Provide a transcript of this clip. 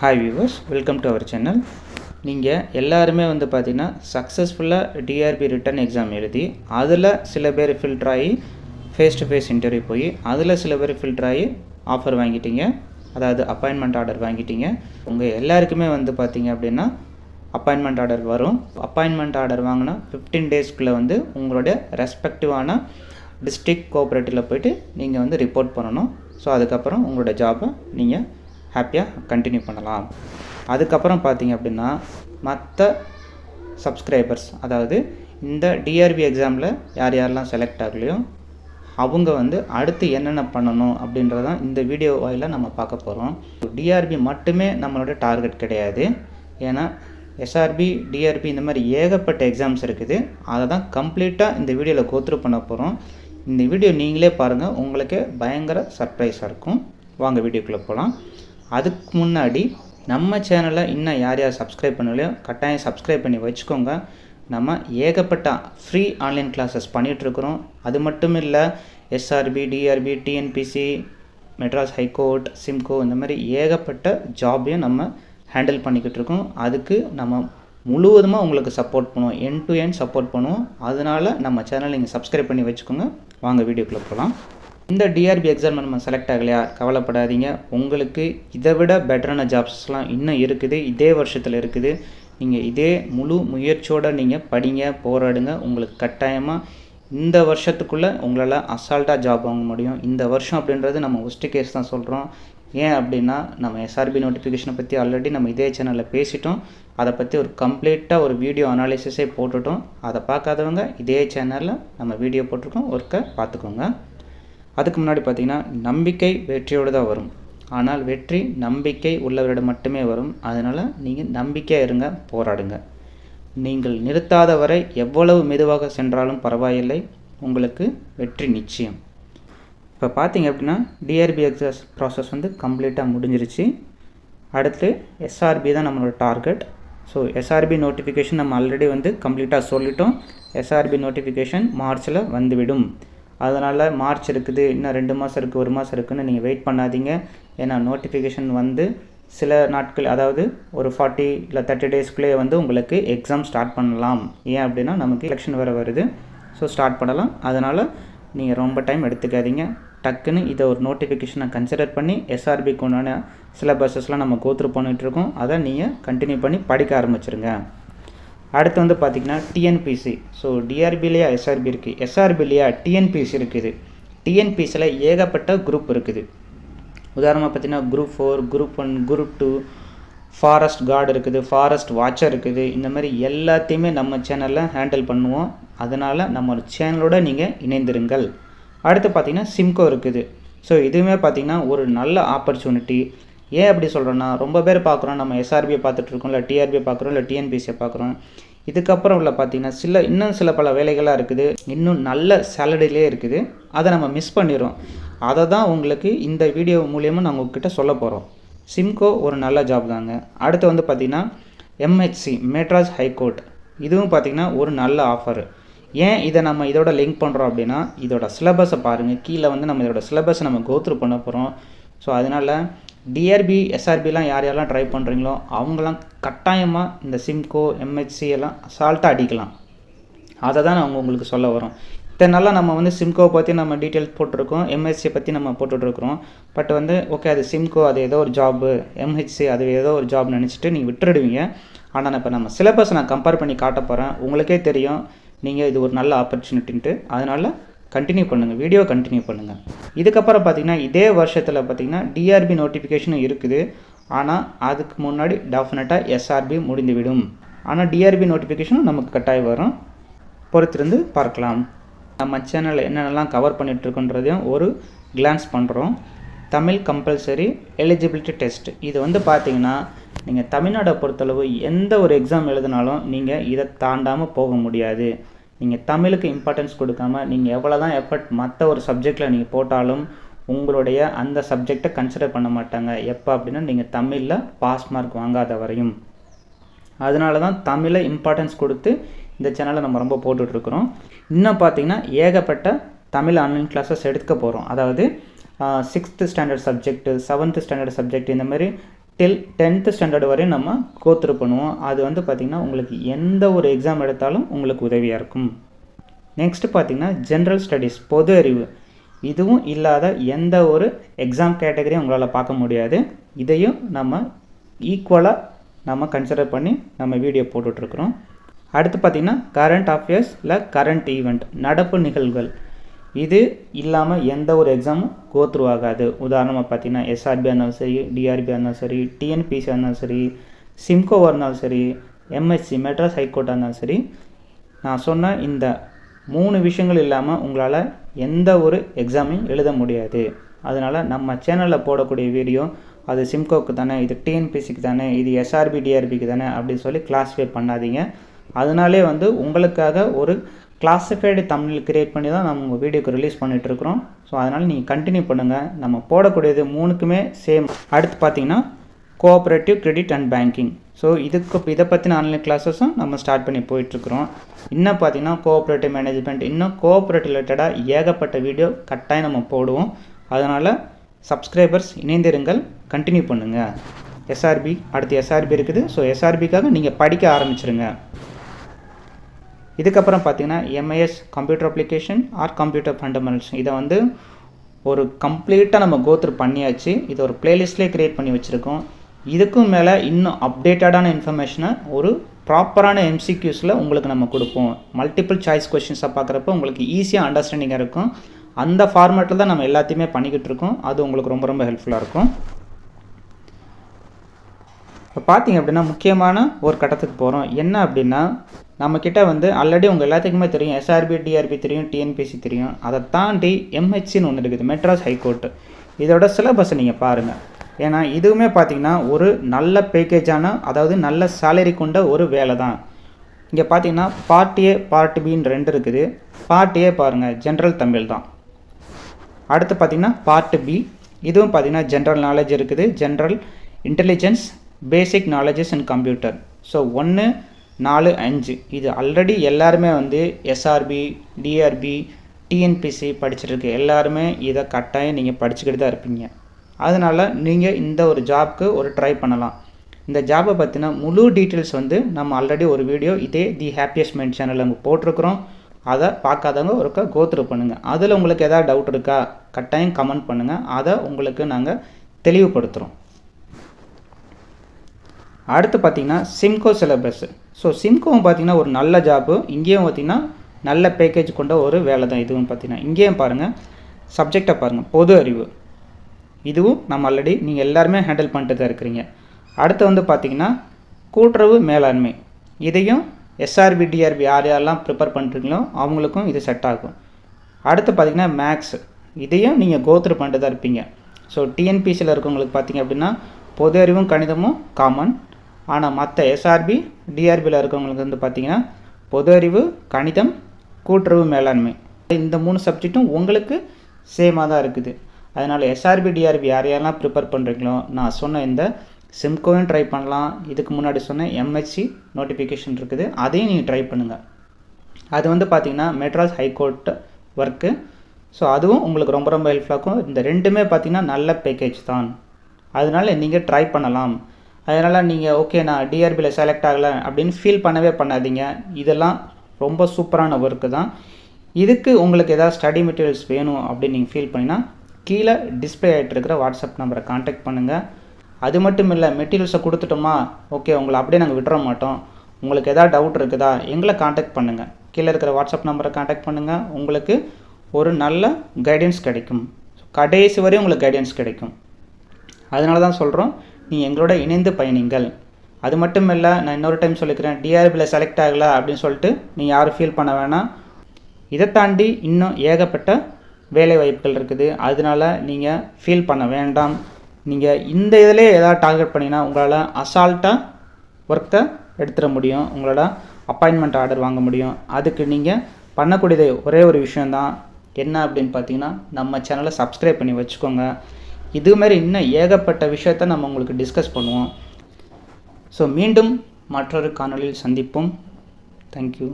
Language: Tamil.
Hi viewers welcome to our channel நீங்கள் எல்லாருமே வந்து பார்த்தீங்கன்னா சக்ஸஸ்ஃபுல்லாக டிஆர்பி ரிட்டன் எக்ஸாம் எழுதி அதில் சில பேர் ஃபில்டர் ஆகி ஃபேஸ் டு ஃபேஸ் இன்டர்வியூ போய் அதில் சில பேர் ஃபில்டர் ஆகி ஆஃபர் வாங்கிட்டீங்க. அதாவது அப்பாயின்மெண்ட் ஆர்டர் வாங்கிட்டீங்க. உங்கள் எல்லாருக்குமே வந்து பார்த்தீங்க அப்படின்னா அப்பாயின்மெண்ட் ஆர்டர் வரும். அப்பாயின்மெண்ட் ஆர்டர் வாங்கினா ஃபிஃப்டீன் டேஸ்க்குள்ளே வந்து உங்களுடைய ரெஸ்பெக்டிவான டிஸ்ட்ரிக்ட் கோஆப்ரேட்டிவில் போய்ட்டு நீங்கள் வந்து ரிப்போர்ட் பண்ணணும். ஸோ அதுக்கப்புறம் உங்களோட ஜாபை நீங்கள் ஹாப்பியாக கண்டினியூ பண்ணலாம். அதுக்கப்புறம் பார்த்தீங்க அப்படின்னா மற்ற சப்ஸ்கிரைபர்ஸ் அதாவது இந்த டிஆர்பி எக்ஸாமில் யார் யாரெல்லாம் செலக்ட் ஆகலையோ அவங்க வந்து அடுத்து என்னென்ன பண்ணணும் அப்படின்றதான் இந்த வீடியோ வாயில் நம்ம பார்க்க போகிறோம் டிஆர்பி மட்டுமே நம்மளோட டார்கெட் கிடையாது. ஏன்னா எஸ்ஆர்பி டிஆர்பி இந்த மாதிரி ஏகப்பட்ட எக்ஸாம்ஸ் இருக்குது. அதை தான் கம்ப்ளீட்டாக இந்த வீடியோவில் கோத்ரூ பண்ண போகிறோம் இந்த வீடியோ நீங்களே பாருங்கள் உங்களுக்கே பயங்கர சர்ப்ரைஸாக இருக்கும். வாங்க வீடியோக்குள்ளே போகலாம் அதுக்கு முன்னாடி நம்ம சேனலை இன்னும் யார் யார் சப்ஸ்கிரைப் பண்ணலையோ கட்டாயம் சப்ஸ்கிரைப் பண்ணி வச்சுக்கோங்க. நம்ம ஏகப்பட்ட ஃப்ரீ ஆன்லைன் கிளாஸஸ் பண்ணிகிட்ருக்குறோம் அது மட்டும் இல்லை SRB TRB TNPSC Madras high court Simcoe இந்த மாதிரி ஏகப்பட்ட ஜாபையும் நம்ம ஹேண்டில் பண்ணிக்கிட்டு இருக்கோம். அதுக்கு நம்ம முழுவதுமாக உங்களுக்கு சப்போர்ட் பண்ணுவோம். என் டு என் சப்போர்ட் பண்ணுவோம். அதனால் நம்ம சேனல் நீங்கள் சப்ஸ்கிரைப் பண்ணி வச்சுக்கோங்க. வாங்க வீடியோக்குள்ளே போகலாம். இந்த டிஆர்பி எக்ஸாம் நம்ம செலக்ட் ஆகலையா? கவலைப்படாதீங்க. உங்களுக்கு இதை விட பெட்டரான ஜாப்ஸ்லாம் இன்னும் இருக்குது. இதே வருஷத்தில் இருக்குது. நீங்கள் இதே முழு முயற்சியோடு நீங்கள் படிங்க போராடுங்க. உங்களுக்கு கட்டாயமாக இந்த வருஷத்துக்குள்ளே உங்களால் அசால்ட்டாக ஜாப் வாங்க முடியும். இந்த வருஷம் அப்படின்றது நம்ம ஒஸ்ட்டு கேஸ் தான் சொல்கிறோம் ஏன் அப்படின்னா நம்ம எஸ்ஆர்பி நோட்டிஃபிகேஷனை பற்றி ஆல்ரெடி நம்ம இதே சேனலில் பேசிட்டோம். அதை பற்றி ஒரு கம்ப்ளீட்டாக ஒரு வீடியோ அனாலிசிஸே போட்டுட்டோம். அதை பார்க்காதவங்க இதே சேனலில் நம்ம வீடியோ போட்டிருக்கோம். ஒர்க்கை பார்த்துக்கோங்க. அதுக்கு முன்னாடி பார்த்திங்கன்னா நம்பிக்கை வெற்றியோடு தான் வரும். ஆனால் வெற்றி நம்பிக்கை உள்ளவரிடம் மட்டுமே வரும். அதனால் நீங்கள் நம்பிக்கையாக இருங்க போராடுங்க. நீங்கள் நிறுத்தாத வரை எவ்வளவு மெதுவாக சென்றாலும் பரவாயில்லை. உங்களுக்கு வெற்றி நிச்சயம். இப்போ பார்த்தீங்க அப்படின்னா டிஆர்பி எக்ஸாஸ் ப்ராசஸ் வந்து கம்ப்ளீட்டாக முடிஞ்சிருச்சு. அடுத்து எஸ்ஆர்பி தான் நம்மளோட டார்கெட் ஸோ எஸ்ஆர்பி நோட்டிஃபிகேஷன் நம்ம ஆல்ரெடி வந்து கம்ப்ளீட்டாக சொல்லிட்டோம். எஸ்ஆர்பி நோட்டிஃபிகேஷன் மார்ச்சில் வந்துவிடும். அதனால் மார்ச் இருக்குது இன்னும் ரெண்டு மாதம் இருக்குது ஒரு மாதம் இருக்குதுன்னு நீங்கள் வெயிட் பண்ணாதீங்க. ஏன்னா நோட்டிஃபிகேஷன் வந்து சில நாட்கள் அதாவது ஒரு ஃபார்ட்டி இல்லை தேர்ட்டி டேஸ்க்குள்ளேயே வந்து உங்களுக்கு எக்ஸாம் ஸ்டார்ட் பண்ணலாம். ஏன் அப்படின்னா நமக்கு எலெக்ஷன் வேறு வருது. ஸோ ஸ்டார்ட் பண்ணலாம். அதனால் நீங்கள் ரொம்ப டைம் எடுத்துக்காதீங்க. டக்குன்னு இதை ஒரு நோட்டிஃபிகேஷனை கன்சிடர் பண்ணி எஸ்ஆர்பிக்கு உண்டான சிலபஸஸ்லாம் நம்ம கோத்ரூ பண்ணிகிட்ருக்கோம் அதை நீங்கள் கண்டினியூ பண்ணி படிக்க ஆரம்பிச்சிருங்க. அடுத்து வந்து பார்த்திங்கன்னா டிஎன்பிசி ஸோ டிஆர்பிலேயா எஸ்ஆர்பி இருக்குது. எஸ்ஆர்பிலேயா டிஎன்பிசி இருக்குது டிஎன்பிசியில் ஏகப்பட்ட குரூப் இருக்குது. உதாரணமாக பார்த்தீங்கன்னா group four group one group two forest guard இருக்குது ஃபாரஸ்ட் வாட்சர் இருக்குது. இந்த மாதிரி எல்லாத்தையுமே நம்ம சேனலில் ஹேண்டில் பண்ணுவோம். அதனால் நம்ம சேனலோட நீங்கள் இணைந்திருங்கள். அடுத்து பார்த்திங்கன்னா சிம்கோ இருக்குது. ஸோ இதுவுமே பார்த்திங்கன்னா ஒரு நல்ல ஆப்பர்ச்சுனிட்டி ஏன் அப்படி சொல்கிறேன்னா ரொம்ப பேர் பார்க்குறோம் நம்ம எஸ்ஆர்பியை பார்த்துட்ருக்கோம் இல்லை டிஆர்பியை பார்க்குறோம் இல்லை டிஎன்பிசியை பார்க்குறோம். இதுக்கப்புறம் உள்ள பார்த்திங்கன்னா சில இன்னும் சில பல வேலைகளாக இருக்குது. இன்னும் நல்ல சேலரிலே இருக்குது. அதை நம்ம மிஸ் பண்ணிடுறோம். அதை தான் உங்களுக்கு இந்த வீடியோ மூலியமாக நான் உங்ககிட்ட சொல்ல போகிறோம் சிம்கோ ஒரு நல்ல ஜாப் தாங்க. அடுத்து வந்து பார்த்திங்கன்னா எம்ஹெச்சி மெட்ராஸ் ஹைகோர்ட் இதுவும் பார்த்திங்கன்னா ஒரு நல்ல ஆஃபர் ஏன் இதை நம்ம இதோட லிங்க் பண்ணுறோம் அப்படின்னா இதோட சிலபஸை பாருங்கள் கீழே வந்து நம்ம இதோட சிலபஸை நம்ம கோத்ரூ பண்ண போகிறோம் ஸோ அதனால் டிஆர்பி எஸ்ஆர்பிலாம் யார் யாரெல்லாம் ட்ரை பண்ணுறீங்களோ அவங்களாம் கட்டாயமாக இந்த சிம்கோ எம்ஹெச்சி எல்லாம் அசால்ட்டாக அடிக்கலாம். அதை தான் நான் உங்களுக்கு சொல்ல வரோம். இத்தனை நாளாக நம்ம வந்து சிம்கோவை பற்றி நம்ம டீட்டெயில்ஸ் போட்டிருக்கோம் எம்ஹெச்சியை பற்றி நம்ம போட்டுட்ருக்குறோம் பட் வந்து ஓகே அது சிம்கோ அது ஏதோ ஒரு ஜாப்பு எம்ஹெச்சி அது ஏதோ ஒரு ஜாப் நினச்சிட்டு நீங்கள் விட்டுடுவீங்க. ஆனால் இப்போ நம்ம சிலபஸ் நான் கம்பேர் பண்ணி காட்ட போகிறேன் உங்களுக்கே தெரியும் நீங்கள் இது ஒரு நல்ல ஆப்பர்ச்சுனிட்டின்ட்டு அதனால் கண்டினியூ பண்ணுங்கள் வீடியோ கண்டினியூ பண்ணுங்கள் இதுக்கப்புறம் பார்த்திங்கன்னா இதே வருஷத்தில் பார்த்திங்கன்னா டிஆர்பி நோட்டிஃபிகேஷனும் இருக்குது. ஆனால் அதுக்கு முன்னாடி டெஃபினட்டாக எஸ்ஆர்பி முடிந்துவிடும். ஆனால் டிஆர்பி நோட்டிஃபிகேஷனும் நமக்கு கட்டாயம் வரும். பொறுத்திருந்து பார்க்கலாம். நம்ம சேனலில் என்னென்னலாம் கவர் பண்ணிகிட்ருக்கோன்றதையும் ஒரு கிளான்ஸ் பண்ணுறோம் தமிழ் கம்பல்சரி எலிஜிபிலிட்டி டெஸ்ட் இது வந்து பார்த்திங்கன்னா நீங்கள் தமிழ்நாடை பொறுத்தளவு எந்த ஒரு எக்ஸாம் எழுதினாலும் நீங்கள் இதை தாண்டாமல் போக முடியாது. நீங்கள் தமிழுக்கு இம்பார்ட்டன்ஸ் கொடுக்காம நீங்கள் எவ்வளோ தான் எஃபர்ட் மற்ற ஒரு சப்ஜெக்டில் நீங்கள் போட்டாலும் உங்களுடைய அந்த சப்ஜெக்டை கன்சிடர் பண்ண மாட்டாங்க. எப்போ அப்படின்னா நீங்கள் தமிழில் பாஸ் மார்க் வாங்காத வரையும். அதனால தான் தமிழை இம்பார்ட்டன்ஸ் கொடுத்து இந்த சேனலை நம்ம ரொம்ப போட்டுட்ருக்குறோம். இன்னும் பார்த்தீங்கன்னா ஏகப்பட்ட தமிழ் ஆன்லைன் கிளாஸஸ் எடுக்க போகிறோம் அதாவது sixth standard subject seventh standard subject இந்த மாதிரி டில் டென்த்து ஸ்டாண்டர்ட் வரையும் நம்ம கோத்ரு பண்ணுவோம். அது வந்து பார்த்திங்கன்னா உங்களுக்கு எந்த ஒரு எக்ஸாம் எடுத்தாலும் உங்களுக்கு உதவியாக இருக்கும். நெக்ஸ்ட்டு பார்த்திங்கன்னா ஜென்ரல் ஸ்டடீஸ் பொது அறிவு. இதுவும் இல்லாத எந்த ஒரு எக்ஸாம் கேட்டகரியும் உங்களால் பார்க்க முடியாது. இதையும் நம்ம ஈக்குவலாக நம்ம கன்சிடர் பண்ணி நம்ம வீடியோ போட்டுட்ருக்குறோம் அடுத்து பார்த்திங்கன்னா கரண்ட் அஃபேர்ஸ் இல்லை கரண்ட் ஈவெண்ட் நடப்பு நிகழ்வுகள். இது இல்லாமல் எந்த ஒரு எக்ஸாமும் கோத்ரூ ஆகாது. உதாரணமாக பார்த்தீங்கன்னா எஸ்ஆர்பியாக இருந்தாலும் சரி டிஆர்பியாக இருந்தாலும் சரி டிஎன்பிசியாக இருந்தாலும் சரி சிம்கோவாக இருந்தாலும் சரி எம்எஸ்சி மெட்ராஸ் ஹைகோர்ட்டாக இருந்தாலும் சரி நான் சொன்ன இந்த மூணு விஷயங்கள் இல்லாமல் உங்களால் எந்த ஒரு எக்ஸாமையும் எழுத முடியாது. அதனால் நம்ம சேனலில் போடக்கூடிய வீடியோ அது சிம்கோக்கு தானே இது டிஎன்பிசிக்கு தானே இது எஸ்ஆர்பி டிஆர்பிக்கு தானே அப்படின்னு சொல்லி கிளாஸிஃபை பண்ணாதீங்க. அதனாலே வந்து உங்களுக்காக ஒரு கிளாஸிஃபைடு தமிழ் கிரியேட் பண்ணி தான் நம்ம உங்கள் வீடியோக்கு ரிலீஸ் பண்ணிகிட்ருக்குறோம் ஸோ அதனால் நீங்கள் கண்டினியூ பண்ணுங்கள் நம்ம போடக்கூடியது மூணுக்குமே சேம் அடுத்து பார்த்தீங்கன்னா cooperative credit and banking so இதுக்கு இதை பற்றின ஆன்லைன் கிளாஸஸும் நம்ம ஸ்டார்ட் பண்ணி போயிட்டுருக்குறோம். இன்னும் பார்த்தீங்கன்னா கோஆப்ரேட்டிவ் மேனேஜ்மெண்ட் இன்னும் கோஆப்ரேட்டிவ் ரிலேட்டடாக ஏகப்பட்ட வீடியோ கட்டாயம் நம்ம போடுவோம். அதனால் சப்ஸ்கிரைபர்ஸ் இணைந்திருங்கள். கண்டினியூ பண்ணுங்கள் எஸ்ஆர்பி அடுத்து எஸ்ஆர்பி இருக்குது. ஸோ எஸ்ஆர்பிக்காக நீங்கள் படிக்க ஆரம்பிச்சிருங்க. இதுக்கப்புறம் பார்த்தீங்கன்னா MIS computer application or computer fundamentals இதை வந்து ஒரு கம்ப்ளீட்டாக நம்ம கோத்ரு பண்ணியாச்சு. இதை ஒரு பிளேலிஸ்ட்லேயே க்ரியேட் பண்ணி வச்சுருக்கோம். இதுக்கும் மேலே இன்னும் அப்டேட்டடான இன்ஃபர்மேஷனை ஒரு ப்ராப்பரான எம்சிக்யூஸில் உங்களுக்கு நம்ம கொடுப்போம். மல்டிபிள் சாய்ஸ் கொஷின்ஸை பார்க்குறப்ப உங்களுக்கு ஈஸியாக அண்டர்ஸ்டாண்டிங்காக இருக்கும். அந்த ஃபார்மேட்டில் தான் நம்ம எல்லாத்தையுமே பண்ணிக்கிட்டு இருக்கோம். அது உங்களுக்கு ரொம்ப ரொம்ப ஹெல்ப்ஃபுல்லாக இருக்கும். இப்போ பார்த்தீங்க அப்படின்னா முக்கியமான ஒரு கட்டத்துக்கு போகிறோம் என்ன அப்படின்னா நம்மக்கிட்ட வந்து ஆல்ரெடி உங்கள் எல்லாத்துக்குமே தெரியும். எஸ்ஆர்பி டிஆர்பி தெரியும் டிஎன்பிசி தெரியும். அதை தாண்டி எம்ஹெச்சின்னு ஒன்று இருக்குது மெட்ராஸ் ஹைகோர்ட்டு இதோட சிலபஸை நீங்கள் பாருங்கள் ஏன்னா இதுவுமே பார்த்தீங்கன்னா ஒரு நல்ல பேக்கேஜான அதாவது நல்ல சேலரி கொண்ட ஒரு வேலை தான் இங்கே பார்த்தீங்கன்னா பார்ட் ஏ பார்ட் பின்னு ரெண்டு இருக்குது. பார்ட் ஏ பாருங்கள் ஜென்ரல் தமிழ் தான். அடுத்து பார்த்தீங்கன்னா பார்ட் பி இதுவும் பார்த்திங்கன்னா ஜென்ரல் நாலேஜ் இருக்குது. General intelligence basic knowledges and computer so ஒன்று நாலு அஞ்சு. இது ஆல்ரெடி எல்லாருமே வந்து எஸ்ஆர்பி டிஆர்பி டிஎன்பிசி படிச்சிருக்கு எல்லாருமே இதை கட்டாயம் நீங்கள் படிச்சுக்கிட்டு தான் இருப்பீங்க. அதனால் நீங்கள் இந்த ஒரு ஜாப்க்கு ஒரு ட்ரை பண்ணலாம். இந்த ஜாபை பற்றின முழு டீட்டெயில்ஸ் வந்து நம்ம ஆல்ரெடி ஒரு வீடியோ இதே தி ஹாப்பியஸ்ட் மைண்ட் சேனலில் அங்கே போட்டிருக்கிறோம். அதை பார்க்காதவங்க ஒருக்கா கோத்ரூ பண்ணுங்கள் அதில் உங்களுக்கு எதாவது டவுட் இருக்கா கட்டாயம் கமெண்ட் பண்ணுங்கள் அதை உங்களுக்கு நாங்கள் தெளிவுபடுத்துகிறோம் அடுத்து பார்த்திங்கன்னா சிம்கோ சிலபஸ் ஸோ சிம்கோவும் பார்த்திங்கன்னா ஒரு நல்ல ஜாப்பு இங்கேயும் பார்த்திங்கன்னா நல்ல பேக்கேஜ் கொண்ட ஒரு வேலை தான் இதுவும் பார்த்திங்கன்னா இங்கேயும் பாருங்கள் சப்ஜெக்டை பாருங்கள் பொது அறிவு. இதுவும் நம்ம ஆல்ரெடி நீங்கள் எல்லாருமே ஹேண்டில் பண்ணிட்டு தான் இருக்கிறீங்க. அடுத்து வந்து பார்த்திங்கன்னா கூட்டுறவு மேலாண்மை. இதையும் எஸ்ஆர்பி டிஆர்பி யார் யாரெல்லாம் ப்ரிப்பேர் பண்ணுறீங்களோ அவங்களுக்கும் இது செட் ஆகும். அடுத்து பார்த்திங்கன்னா மேக்ஸ் இதையும் நீங்கள் கோத்ரு பண்ணிட்டு தான் இருப்பீங்க. ஸோ டிஎன்பிசியில் இருக்கவங்களுக்கு பார்த்திங்க அப்படின்னா பொது அறிவும் கணிதமும் காமன் ஆனால் மற்ற எஸ்ஆர்பி டிஆர்பியில் இருக்கிறவங்களுக்கு வந்து பார்த்திங்கன்னா பொது அறிவு கணிதம் கூட்டுறவு மேலாண்மை. இந்த மூணு சப்ஜெக்ட்டும் உங்களுக்கு சேமாக தான் இருக்குது. அதனால் எஸ்ஆர்பி டிஆர்பி யார் யாரெல்லாம் ப்ரிப்பேர் பண்ணுறீங்களோ நான் சொன்ன இந்த சிம்கோவும் ட்ரை பண்ணலாம். இதுக்கு முன்னாடி சொன்ன எம்ஹெச்சி நோட்டிஃபிகேஷன் இருக்குது. அதையும் நீங்கள் ட்ரை பண்ணுங்கள் அது வந்து பார்த்திங்கன்னா மெட்ராஸ் ஹைகோர்ட் ஒர்க்கு ஸோ அதுவும் உங்களுக்கு ரொம்ப ரொம்ப ஹெல்ப்ஃபுல்லாக இருக்கும். இந்த ரெண்டுமே பார்த்திங்கன்னா நல்ல பேக்கேஜ் தான். அதனால் நீங்கள் ட்ரை பண்ணலாம். அதனால் நீங்கள் ஓகே நான் டிஆர்பியில் செலக்ட் ஆகலை அப்படின்னு ஃபீல் பண்ணவே பண்ணாதீங்க. இதெல்லாம் ரொம்ப சூப்பரான ஒர்க்கு தான். இதுக்கு உங்களுக்கு எதாவது ஸ்டடி மெட்டீரியல்ஸ் வேணும் அப்படின்னு நீங்கள் ஃபீல் பண்ணினா கீழே டிஸ்பிளே ஆகிட்டு இருக்கிற வாட்ஸ்அப் நம்பரை காண்டாக்ட் பண்ணுங்கள் அது மட்டும் இல்லை மெட்டீரியல்ஸை கொடுத்துட்டோமா ஓகே உங்களை அப்படியே நாங்கள் விட்டுற மாட்டோம். உங்களுக்கு எதாவது டவுட் இருக்குதா எங்களை காண்டாக்ட் பண்ணுங்கள் கீழே இருக்கிற வாட்ஸ்அப் நம்பரை காண்டாக்ட் பண்ணுங்கள் உங்களுக்கு ஒரு நல்ல கைடன்ஸ் கிடைக்கும். கடைசி வரையும் உங்களுக்கு கைடன்ஸ் கிடைக்கும். அதனால தான் சொல்கிறோம் நீ எங்களோட இணைந்து பயணிங்கள். அது மட்டும் இல்லை நான் இன்னொரு டைம் சொல்லிக்கிறேன் டிஆர்பியில் செலக்ட் ஆகலை அப்படின்னு சொல்லிட்டு நீங்கள் யாரும் ஃபீல் பண்ண வேணாம். இதை தாண்டி இன்னும் ஏகப்பட்ட வேலை வாய்ப்புகள் இருக்குது. அதனால நீங்கள் ஃபீல் பண்ண வேண்டாம். நீங்கள் இந்த இதிலே ஏதாவது டார்கெட் பண்ணிங்கன்னா உங்களால் அசால்ட்டாக ஒர்க்கை எடுத்துட முடியும். உங்களோட அப்பாயின்மெண்ட் ஆர்டர் வாங்க முடியும். அதுக்கு நீங்கள் பண்ணக்கூடியது ஒரே ஒரு விஷயந்தான் என்ன அப்படின்னு பார்த்தீங்கன்னா நம்ம சேனலை சப்ஸ்கிரைப் பண்ணி வச்சுக்கோங்க. இதுமாரி இன்னும் ஏகப்பட்ட விஷயத்த நம்ம உங்களுக்கு டிஸ்கஸ் பண்ணுவோம். ஸோ மீண்டும் மற்றொரு காணொளியில் சந்திப்போம். தேங்க்யூ